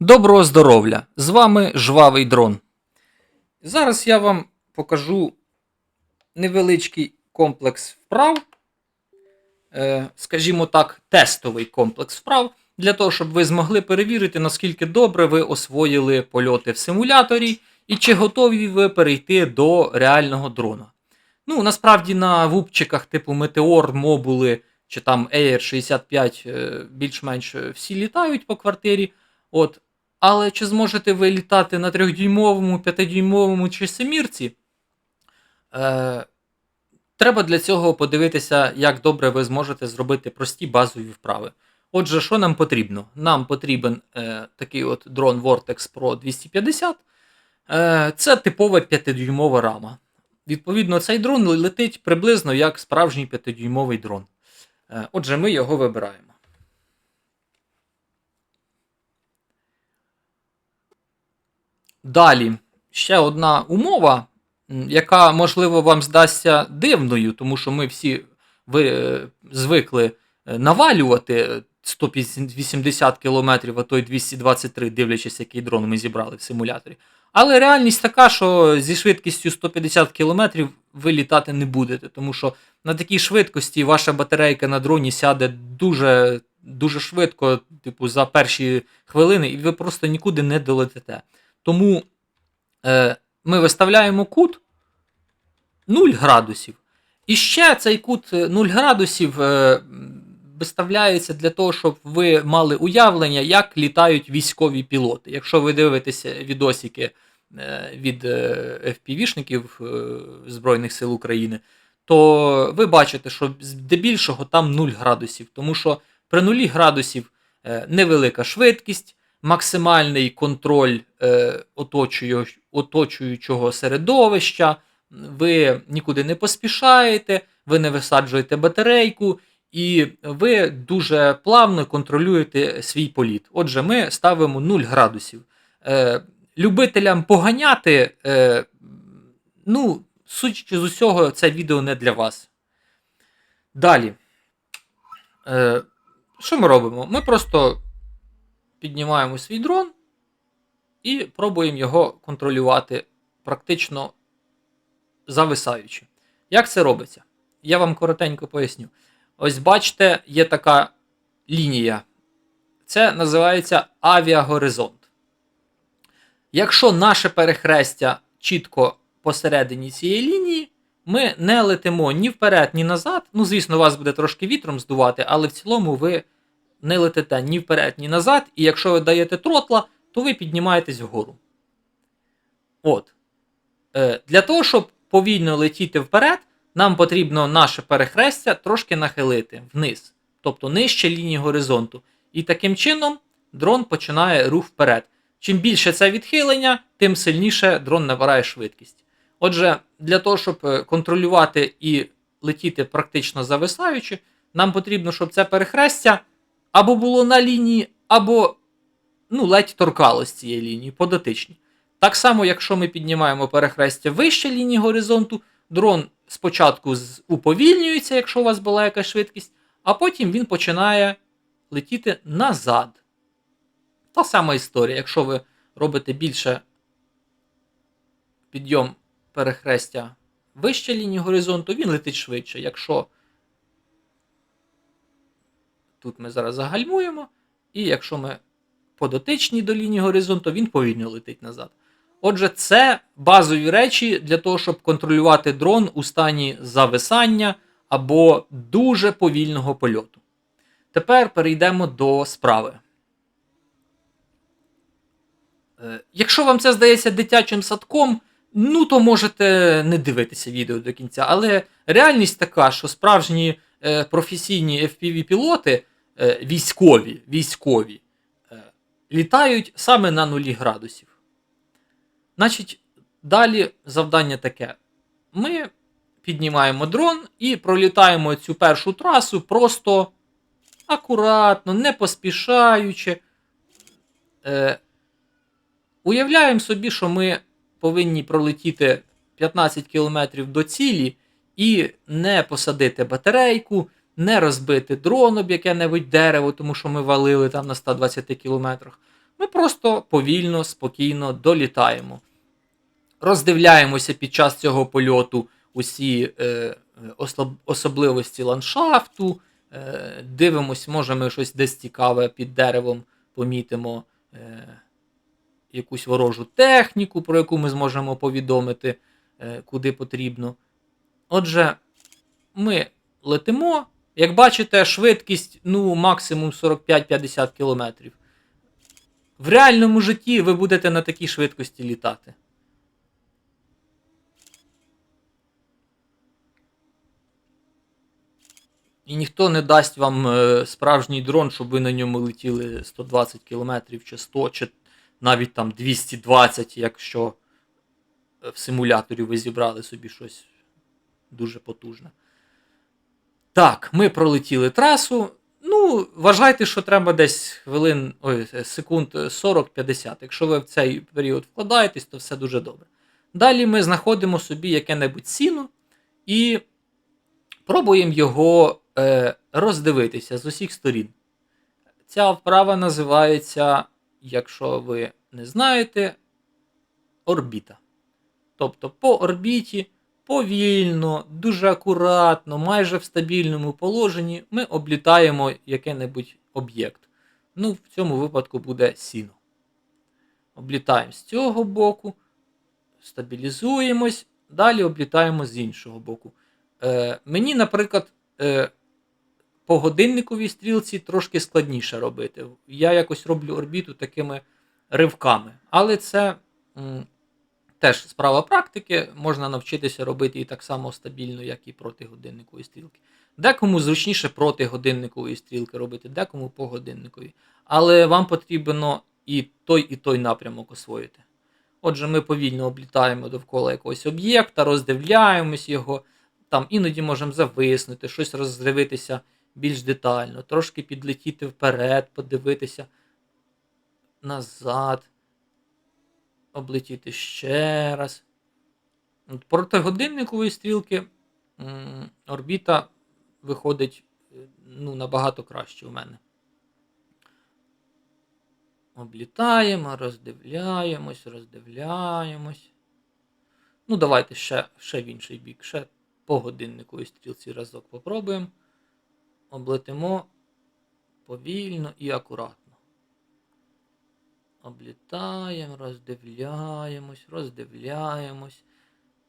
Доброго здоров'я! З вами Жвавий дрон. Зараз я вам покажу невеличкий комплекс вправ, е, скажімо так, тестовий комплекс вправ, для того, щоб ви змогли перевірити, наскільки добре ви освоїли польоти в симуляторі і чи готові ви перейти до реального дрона. Ну, насправді на вупчиках типу Meteor, Мобули чи там Air 65 е, більш-менш всі літають по квартирі. От, але чи зможете ви літати на 3-дюймовому, 5-дюймовому чи семірці? Е, треба для цього подивитися, як добре ви зможете зробити прості базові вправи. Отже, що нам потрібно? Нам потрібен е, такий от дрон Vortex Pro 250. Е, це типова 5-дюймова рама. Відповідно, цей дрон летить приблизно як справжній 5-дюймовий дрон. Е, отже, ми його вибираємо. Далі, ще одна умова, яка, можливо, вам здасться дивною, тому що ми всі ви, е, звикли е, навалювати е, 180 км, а то й 223, дивлячись, який дрон ми зібрали в симуляторі. Але реальність така, що зі швидкістю 150 км ви літати не будете, тому що на такій швидкості ваша батарейка на дроні сяде дуже, дуже швидко, типу, за перші хвилини, і ви просто нікуди не долетите. Тому е, ми виставляємо кут 0 градусів. І ще цей кут е, 0 градусів е, виставляється для того, щоб ви мали уявлення, як літають військові пілоти. Якщо ви дивитеся відосики е, від е, FPV-шників е, Збройних сил України, то ви бачите, що здебільшого там 0 градусів, тому що при 0 градусів невелика швидкість, максимальний контроль оточую- оточуючого середовища, ви нікуди не поспішаєте, ви не висаджуєте батарейку, і ви дуже плавно контролюєте свій політ. Отже, ми ставимо 0 градусів. Е, любителям поганяти, е, ну, судячи з усього, це відео не для вас. Далі. Е, що ми робимо? Ми просто піднімаємо свій дрон і пробуємо його контролювати практично зависаючи. Як це робиться? Я вам коротенько поясню. Ось бачите, є така лінія. Це називається авіагоризонт. Якщо наше перехрестя чітко посередині цієї лінії, ми не летимо ні вперед, ні назад. Ну, звісно, вас буде трошки вітром здувати, але в цілому ви не летите ні вперед, ні назад, і якщо ви даєте тротла, то ви піднімаєтесь вгору. От. Е, для того, щоб повільно летіти вперед, нам потрібно наше перехрестя трошки нахилити вниз, тобто нижче лінії горизонту. І таким чином дрон починає рух вперед. Чим більше це відхилення, тим сильніше дрон набирає швидкість. Отже, для того, щоб е, контролювати і летіти практично зависаючи, нам потрібно, щоб це перехрестя або було на лінії, або ну, ледь торкалось цієї лінії, подотичні. Так само, якщо ми піднімаємо перехрестя вище лінії горизонту, дрон спочатку уповільнюється, якщо у вас була якась швидкість, а потім він починає летіти назад. Та сама історія, якщо ви робите більше підйом перехрестя вище лінії горизонту, він летить швидше. Якщо тут ми зараз загальмуємо, і якщо ми подотичні до лінії горизонту, він повільно летить назад. Отже, це базові речі для того, щоб контролювати дрон у стані зависання або дуже повільного польоту. Тепер перейдемо до справи. Е, Якщо вам це здається дитячим садком, ну то можете не дивитися відео до кінця. Але реальність така, що справжні е, професійні FPV-пілоти, е, військові, військові, літають саме на нулі градусів. Значить, далі завдання таке. Ми піднімаємо дрон і пролітаємо цю першу трасу просто акуратно, не поспішаючи. Е, уявляємо собі, що ми повинні пролетіти 15 км до цілі і не посадити батарейку, не розбити дрон об яке-небудь дерево, тому що ми валили там на 120 кілометрах. Ми просто повільно, спокійно долітаємо. Роздивляємося під час цього польоту усі е, особливості ландшафту, е, дивимось, може ми щось десь цікаве під деревом помітимо. Е, якусь ворожу техніку, про яку ми зможемо повідомити, е, куди потрібно. Отже, ми летимо. Як бачите, швидкість ну, максимум 45-50 км. В реальному житті ви будете на такій швидкості літати. І ніхто не дасть вам е, справжній дрон, щоб ви на ньому летіли 120 км чи 100, чи навіть там 220, якщо в симуляторі ви зібрали собі щось дуже потужне. Так, ми пролетіли трасу. Ну, вважайте, що треба десь хвилин, ой, секунд 40-50. Якщо ви в цей період вкладаєтесь, то все дуже добре. Далі ми знаходимо собі яке-небудь сіно і пробуємо його е, роздивитися з усіх сторін. Ця вправа називається, якщо ви не знаєте, орбіта. Тобто по орбіті повільно, дуже акуратно, майже в стабільному положенні ми облітаємо який-небудь об'єкт. Ну, в цьому випадку буде сіно. Облітаємо з цього боку, стабілізуємось, далі облітаємо з іншого боку. Е, мені, наприклад, е, по годинниковій стрілці трошки складніше робити. Я якось роблю орбіту такими ривками. Але це м, теж справа практики, можна навчитися робити і так само стабільно, як і проти годинникової стрілки. Декому зручніше проти годинникової стрілки робити, декому по годинниковій. Але вам потрібно і той, і той напрямок освоїти. Отже, ми повільно облітаємо довкола якогось об'єкта, роздивляємось його, там іноді можемо зависнути, щось роздивитися більш детально, трошки підлетіти вперед, подивитися назад, облетіти ще раз. От Проти годинникової стрілки орбіта виходить е, ну, набагато краще у мене. Облітаємо, роздивляємось, роздивляємось. Ну, давайте ще, ще в інший бік, ще по годинниковій стрілці разок попробуємо. Облетимо повільно і акуратно. Облітаємо, роздивляємось, роздивляємось.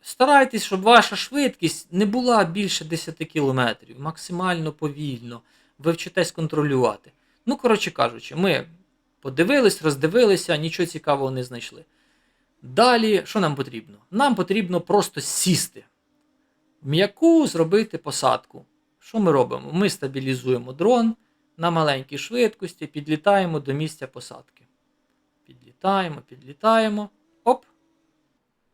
Старайтесь, щоб ваша швидкість не була більше 10 км, максимально повільно. Ви вчитесь контролювати. Ну, коротше кажучи, ми подивились, роздивилися, нічого цікавого не знайшли. Далі, що нам потрібно? Нам потрібно просто сісти. М'яку зробити посадку. Що ми робимо? Ми стабілізуємо дрон на маленькій швидкості, підлітаємо до місця посадки. Підлітаємо, підлітаємо. Оп.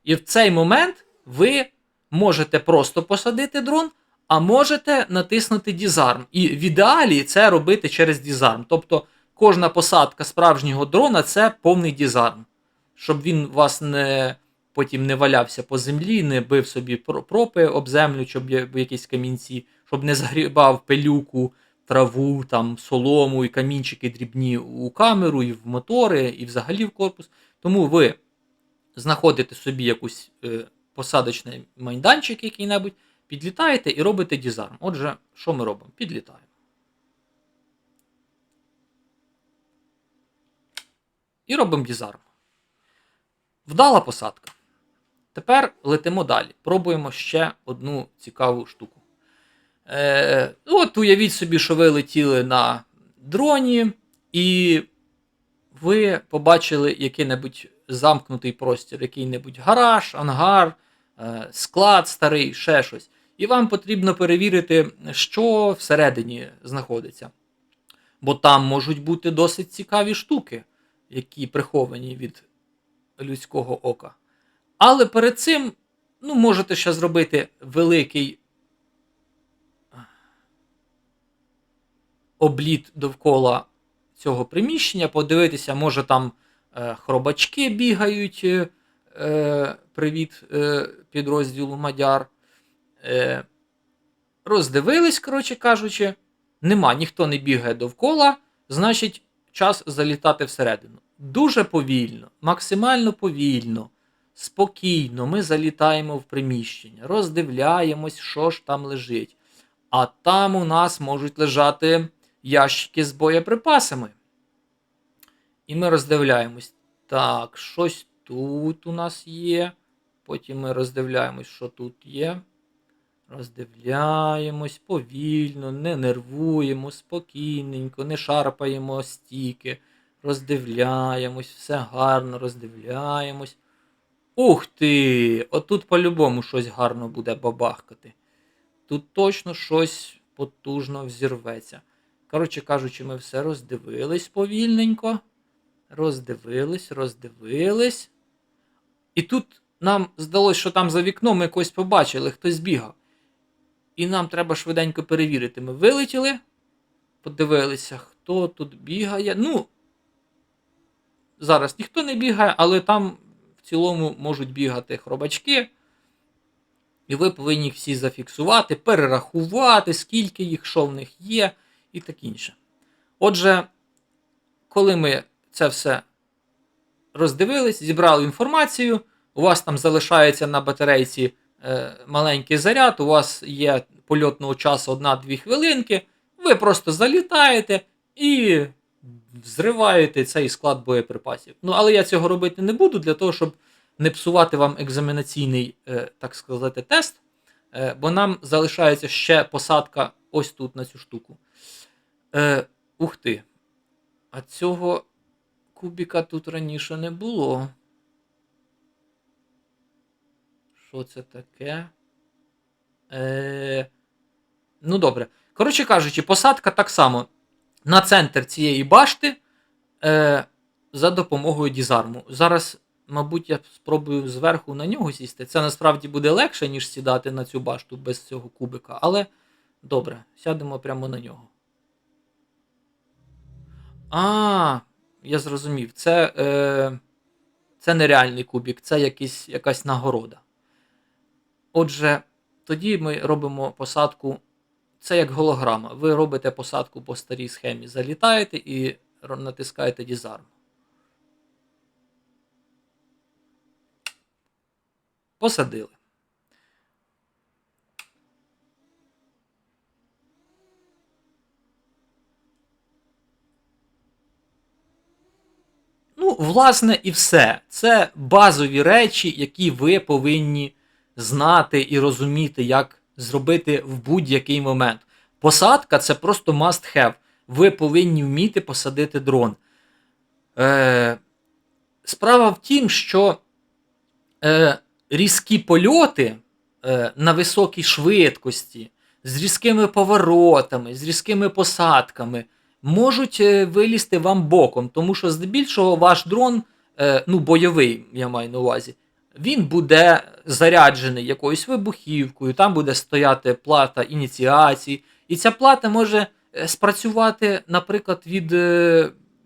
І в цей момент ви можете просто посадити дрон, а можете натиснути дізарм. І в ідеалі це робити через дізарм. Тобто кожна посадка справжнього дрона це повний дізарм. Щоб він вас не потім не валявся по землі, не бив собі пропи об землю, щоб якісь камінці, щоб не загрібав пилюку, траву, там, солому і камінчики дрібні у камеру, і в мотори, і взагалі в корпус. Тому ви знаходите собі якусь е, посадочний майданчик який-небудь, підлітаєте і робите дізарм. Отже, що ми робимо? Підлітаємо. І робимо дізарм. Вдала посадка. Тепер летимо далі. Пробуємо ще одну цікаву штуку. Е, от уявіть собі, що ви летіли на дроні, і ви побачили який-небудь замкнутий простір, який-небудь гараж, ангар, е, склад старий, ще щось. І вам потрібно перевірити, що всередині знаходиться. Бо там можуть бути досить цікаві штуки, які приховані від людського ока. Але перед цим, ну, можете ще зробити великий обліт довкола цього приміщення, подивитися, може там е, хробачки бігають. Е, е, привіт е, підрозділу Мадяр. Е, роздивились, коротше кажучи, нема, ніхто не бігає довкола, значить, час залітати всередину. Дуже повільно, максимально повільно, спокійно ми залітаємо в приміщення, роздивляємось, що ж там лежить. А там у нас можуть лежати ящики з боєприпасами. І ми роздивляємось. Так, щось тут у нас є. Потім ми роздивляємось, що тут є. Роздивляємось повільно, не нервуємо, спокійненько, не шарпаємо стіки. Роздивляємось, все гарно роздивляємось. Ух ти! Отут по-любому щось гарно буде бабахкати. Тут точно щось потужно взірветься. Коротше кажучи, ми все роздивились повільненько. Роздивились, роздивились. І тут нам здалося, що там за вікном ми когось побачили, хтось бігав. І нам треба швиденько перевірити. Ми вилетіли, подивилися, хто тут бігає. Ну, зараз ніхто не бігає, але там в цілому можуть бігати хробачки. І ви повинні їх всі зафіксувати, перерахувати, скільки їх, що в них є, і таке інше. Отже, коли ми це все роздивились, зібрали інформацію, у вас там залишається на батарейці е, маленький заряд, у вас є польотного часу 1-2 хвилинки, ви просто залітаєте і взриваєте цей склад боєприпасів. Ну, але я цього робити не буду для того, щоб не псувати вам екзаменаційний, е, так сказати, тест, е, бо нам залишається ще посадка ось тут на цю штуку. Е, ух ти. А цього кубіка тут раніше не було. Що це таке? Е, ну, добре. Коротше кажучи, посадка так само на центр цієї башти е, за допомогою дізарму. Зараз, мабуть, я спробую зверху на нього сісти. Це насправді буде легше, ніж сідати на цю башту без цього кубика. Але добре, сядемо прямо на нього. А, я зрозумів. Це е, це нереальний кубік, це якийсь, якась нагорода. Отже, тоді ми робимо посадку. Це як голограма. Ви робите посадку по старій схемі, залітаєте і натискаєте дізарм. Посадили. Ну, власне, і все. Це базові речі, які ви повинні знати і розуміти, як зробити в будь-який момент. Посадка це просто must have. Ви повинні вміти посадити дрон. Е, справа в тім, що е, різкі польоти е, на високій швидкості, з різкими поворотами, з різкими посадками можуть е, вилізти вам боком, тому що здебільшого ваш дрон, е, ну бойовий, я маю на увазі, він буде заряджений якоюсь вибухівкою, там буде стояти плата ініціації, і ця плата може е, спрацювати, наприклад, від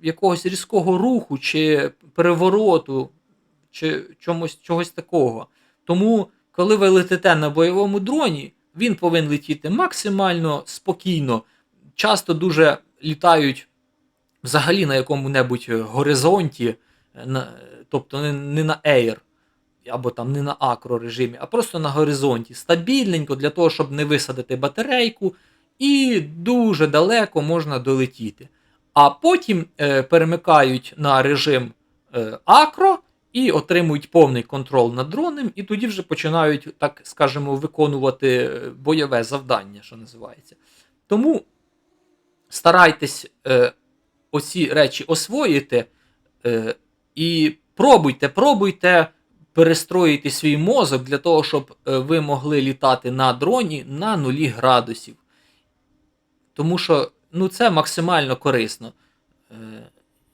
якогось різкого руху чи перевороту, чи чомусь, чогось такого. Тому, коли ви летите на бойовому дроні, він повинен летіти максимально спокійно. Часто дуже літають взагалі на якому-небудь горизонті, е, тобто не, не на Air, або там не на акро режимі, а просто на горизонті. Стабільненько для того, щоб не висадити батарейку, і дуже далеко можна долетіти. А потім е, перемикають на режим е, акро і отримують повний контроль над дроном, і тоді вже починають, так скажемо, виконувати е, бойове завдання, що називається. Тому старайтесь е, оці речі освоїти е, і пробуйте, пробуйте перестроїти свій мозок для того, щоб е, ви могли літати на дроні на нулі градусів. Тому що ну, це максимально корисно.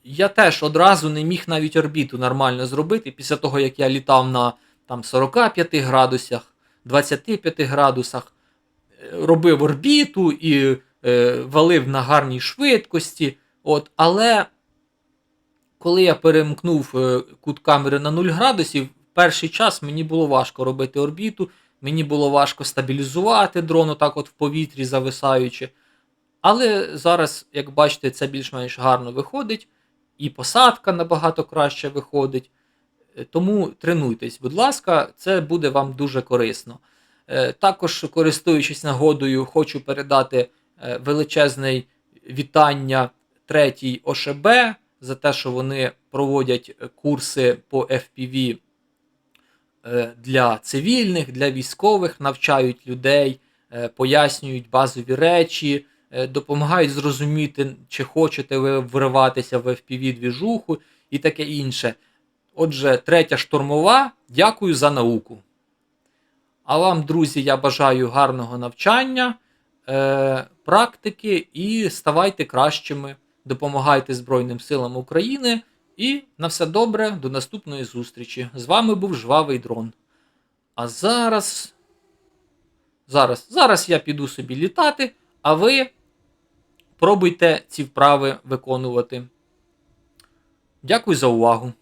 Я теж одразу не міг навіть орбіту нормально зробити після того, як я літав на там, 45 градусах, 25 градусах, робив орбіту і е, валив на гарній швидкості. От, але коли я перемкнув е, кут камери на 0 градусів, перший час мені було важко робити орбіту, Мені було важко стабілізувати дрон отак от в повітрі зависаючи. Але зараз, як бачите, це більш-менш гарно виходить, і посадка набагато краще виходить. Е, Тому тренуйтесь, будь ласка, це буде вам дуже корисно. Також, користуючись нагодою, хочу передати величезне вітання третій ОШБ за те, що вони проводять е, курси по FPV е, для цивільних, для військових, навчають людей, е, пояснюють базові речі, е, допомагають зрозуміти, чи хочете ви вриватися в FPV-двіжуху і таке інше. Отже, третя штурмова. Дякую за науку. А вам, друзі, я бажаю гарного навчання, е, практики і ставайте кращими. Допомагайте Збройним силам України. І на все добре, до наступної зустрічі. З вами був Жвавий Дрон. А зараз. Зараз, зараз я піду собі літати, а ви пробуйте ці вправи виконувати. Дякую за увагу.